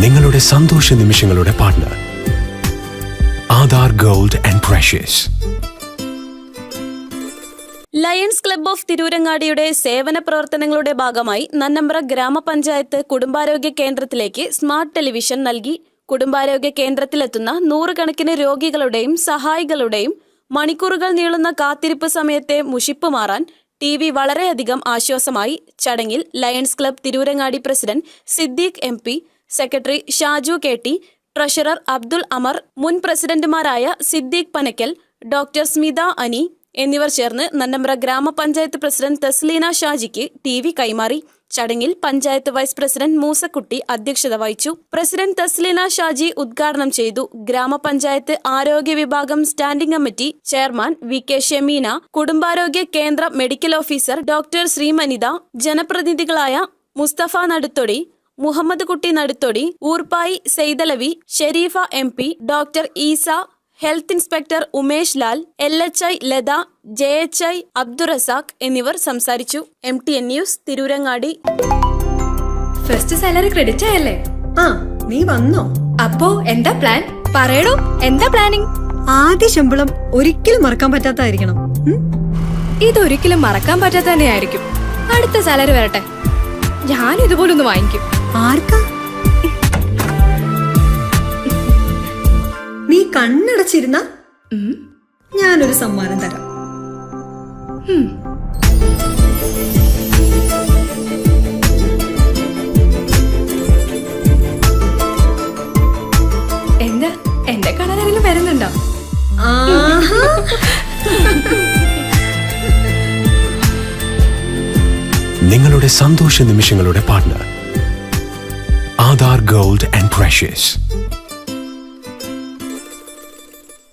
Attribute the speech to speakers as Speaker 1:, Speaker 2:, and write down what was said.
Speaker 1: നിങ്ങളുടെ സന്തോഷ നിമിഷങ്ങളുടെ partner Aadhaar gold and precious
Speaker 2: lions club of തിരൂരങ്ങാടിയുടെ സേവന പ്രവർത്തനങ്ങളുടെ ഭാഗമായി നന്നമ്പ്ര ഗ്രാമപഞ്ചായത്ത് കുടുംബാരോഗ്യ കേന്ദ്രത്തിലേക്ക് സ്മാർട്ട് ടെലിവിഷൻ നൽകി. കുടുംബാരോഗ്യ കേന്ദ്രത്തിലെത്തുന്ന നൂറുകണക്കിന് രോഗികളുടെയും സഹായികളുടെയും മണിക്കൂറുകൾ നീളുന്ന കാത്തിരിപ്പ് സമയത്തെ മുഷിപ്പ് മാറാൻ ടി വി വളരെയധികം ആശ്വാസമായി. ചടങ്ങിൽ Lions club Tirurangadi president Siddique M secretary Shaju K T treasurer Abdul Amar മുൻ പ്രസിഡന്റുമാരായ സിദ്ദീഖ് പനക്കൽ ഡോക്ടർ സ്മിത അനി എന്നിവർ ചേർന്ന് നന്നമ്പ്ര ഗ്രാമപഞ്ചായത്ത് പ്രസിഡന്റ് തസ്ലീന ഷാജിക്ക് ടി വി കൈമാറി. ചടങ്ങിൽ പഞ്ചായത്ത് വൈസ് പ്രസിഡന്റ് മൂസക്കുട്ടി അധ്യക്ഷത വഹിച്ചു. പ്രസിഡന്റ് തസ്ലീന ഷാജി ഉദ്ഘാടനം ചെയ്തു. ഗ്രാമപഞ്ചായത്ത് ആരോഗ്യ വിഭാഗം standing committee chairman V K Shameena കുടുംബാരോഗ്യ കേന്ദ്ര medical officer doctor Sreemanitha ജനപ്രതിനിധികളായ Musthafa Naduthodi Muhammad Kutty Naduthodi Oorppayi Saithalavi Sherifa M P doctor Esa health inspector Umesh Lal L H I Latha J H I Abdurazak എന്നിവർ സംസാരിച്ചു. M T N news Tirurangadi.
Speaker 3: First salary credit ആയല്ലേ?
Speaker 4: ആ നീ വന്നോ?
Speaker 3: അപ്പോ എന്താ plan പറയടോ എന്താ planning
Speaker 4: ആദ്യ ശമ്പളം ഒരിക്കലും മറക്കാൻ പറ്റാത്തായിരിക്കണം?
Speaker 3: ഇതൊരിക്കലും മറക്കാൻ പറ്റാത്ത തന്നെയായിരിക്കും അടുത്ത സാലറി വരട്ടെ. ഞാൻ ഇതുപോലൊന്ന് വാങ്ങിക്കും.
Speaker 4: ആർക്കാ? നീ കണ്ണടച്ചിരുന്ന. ഞാനൊരു സമ്മാനം തരാം.
Speaker 3: എന്താ? എന്റെ കാണാൻ വരുന്നുണ്ടോ?
Speaker 1: നിങ്ങളുടെ സന്തോഷ നിമിഷങ്ങളുടെ partner Aadhaar gold and precious